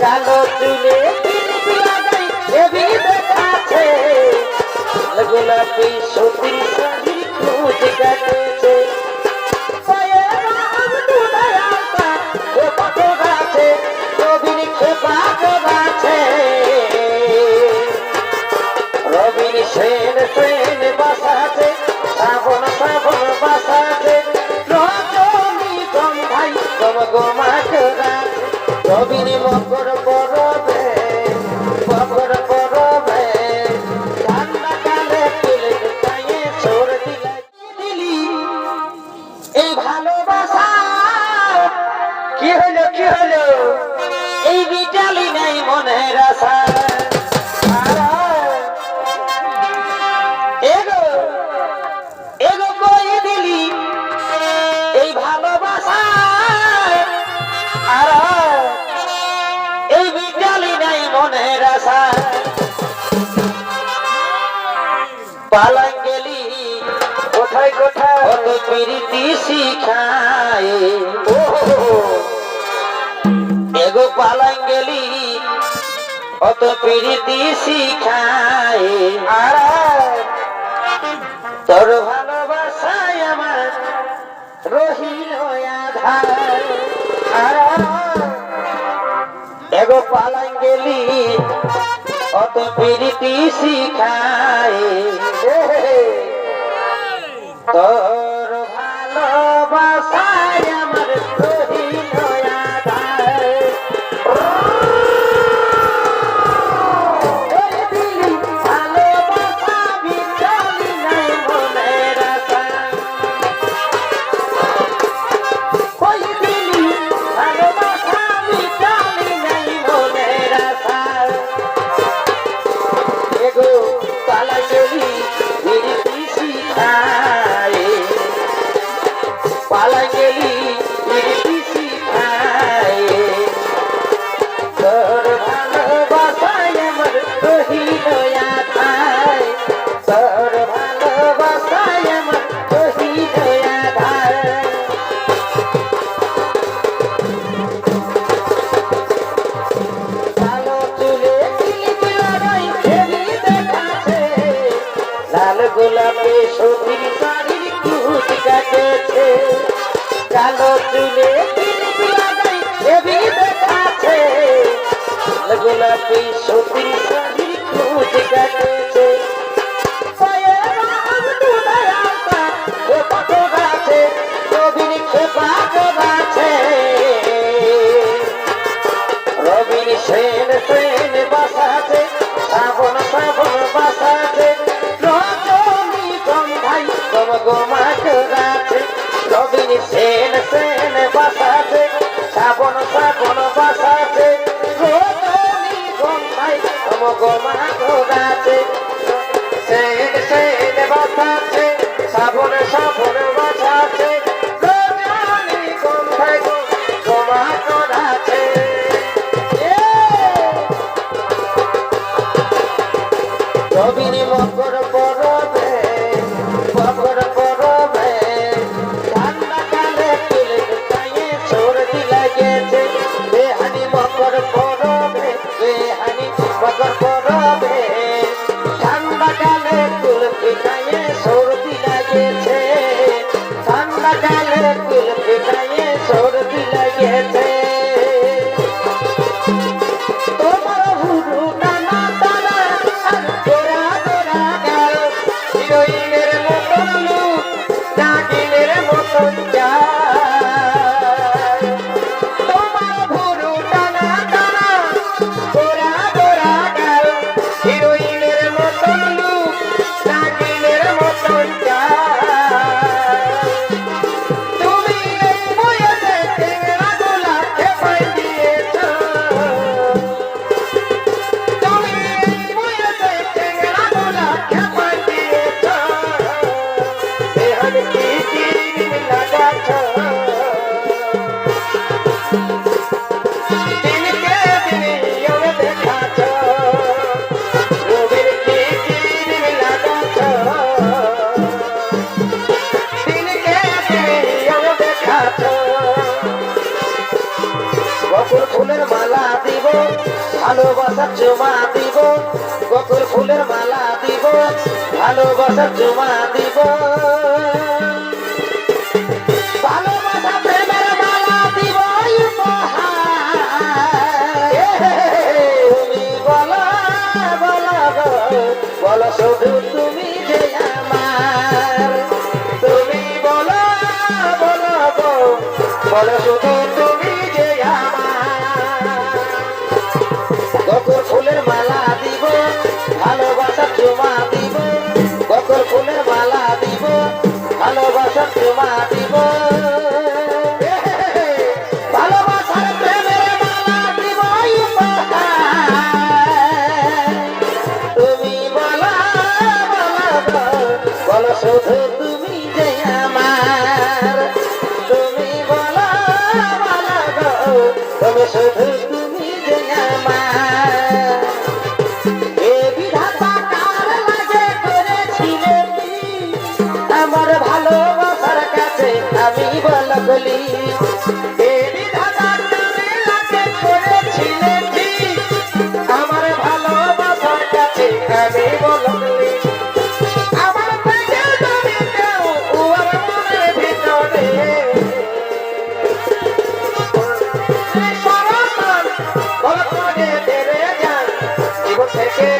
জানো তুলে কাছে গোলাপি সুতি শাড়ি খুঁজে গেছে রবিন সেন সেন বাসাতে, শ্রাবণ শ্রাবণ বাসাতে, রজনী গম ভাই রবির মকর বড় পালাই গেলি কোথায় কোথায়? অত প্রীতি শিখায়। ও এগো পালাই গেলি অত প্রীতি শিখায়। আর তোর ভালোবাসায় আমার রহিল আধার। এগো পালাই গেলি অত প্রীতি শিখায় তোর ভালোবাসায় আমার Thank you. দিব। ভালোবাসা, প্রেমের মালা দিব তুমি বলো বলো বলো শুধু তুমি যে আমার। তুমি বলো বলো বলো শুধু আমি বলগলি দেবী দাদার নামে লাগে করেছিলে কি আমার ভালোবাসার কাছে আমি বলগলি আমার প্রেমের তুমি দাও ওর মনের ভিতরে সরমান বল করে দেবে যান জীবন থেকে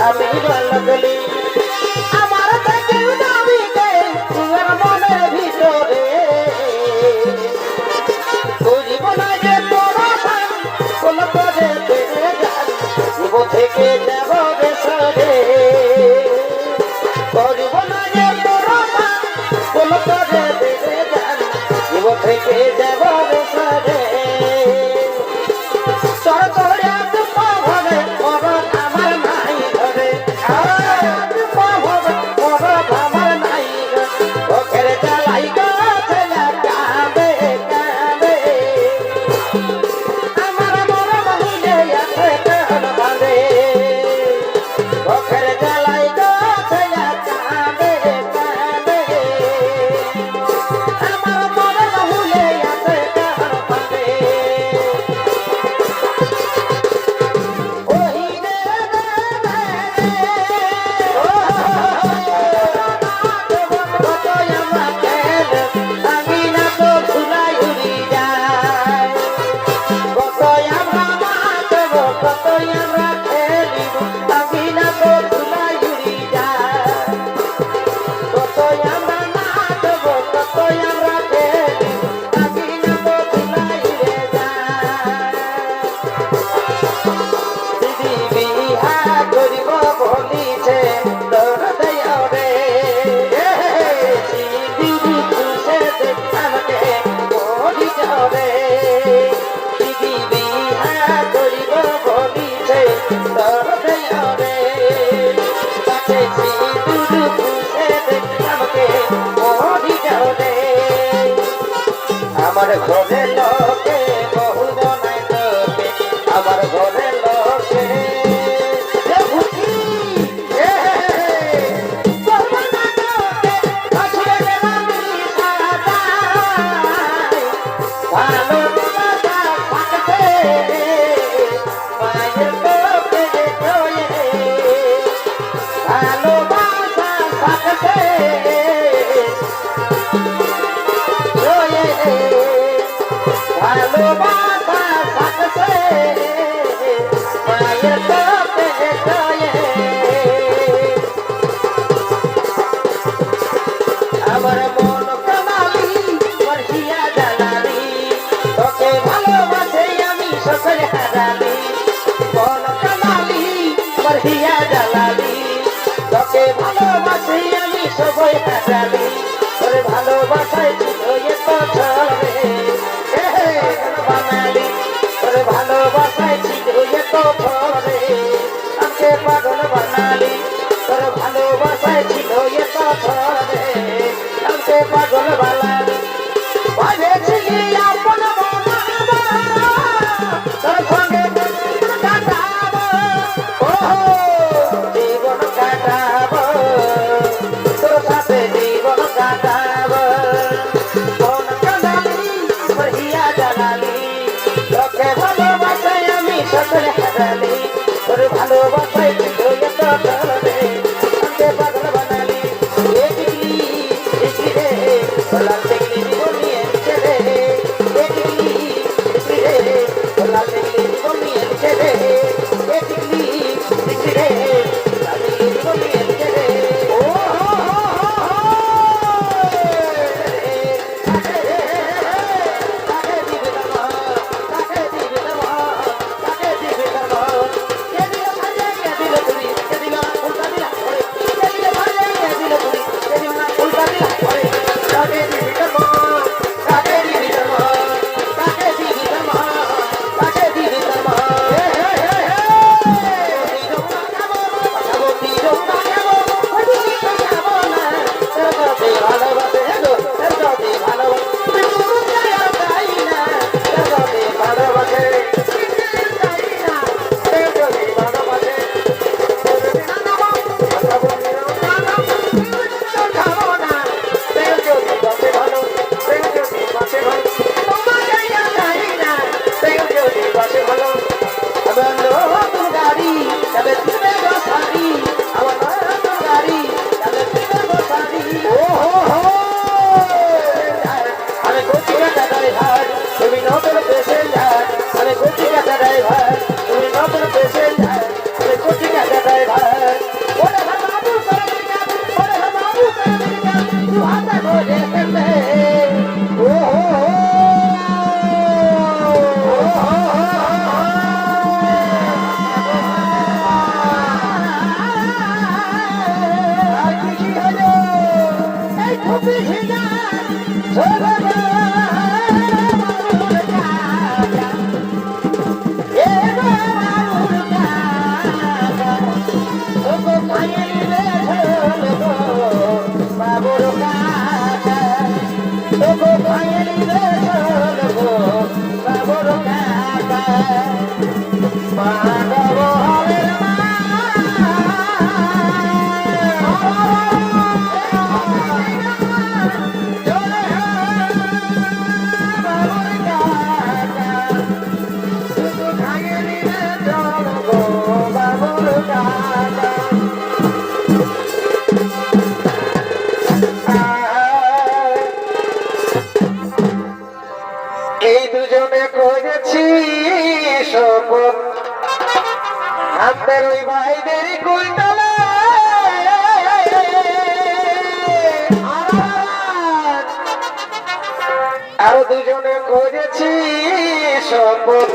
আমি ভালো গলি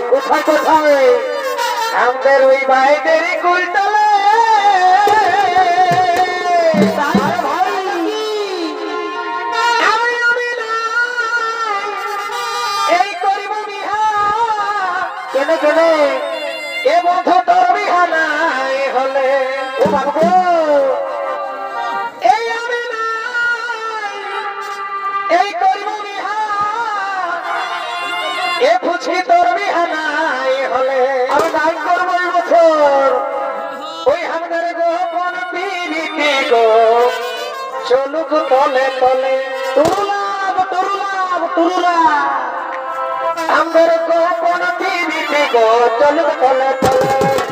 কোথায় কোথায়? আমাদের ওই বাইরেরই চলুক তলে তলে। টুরুলাভ টুরুলাভ টুরুলাভ আমার গোপন দিদি গো চলুক তলে তলে।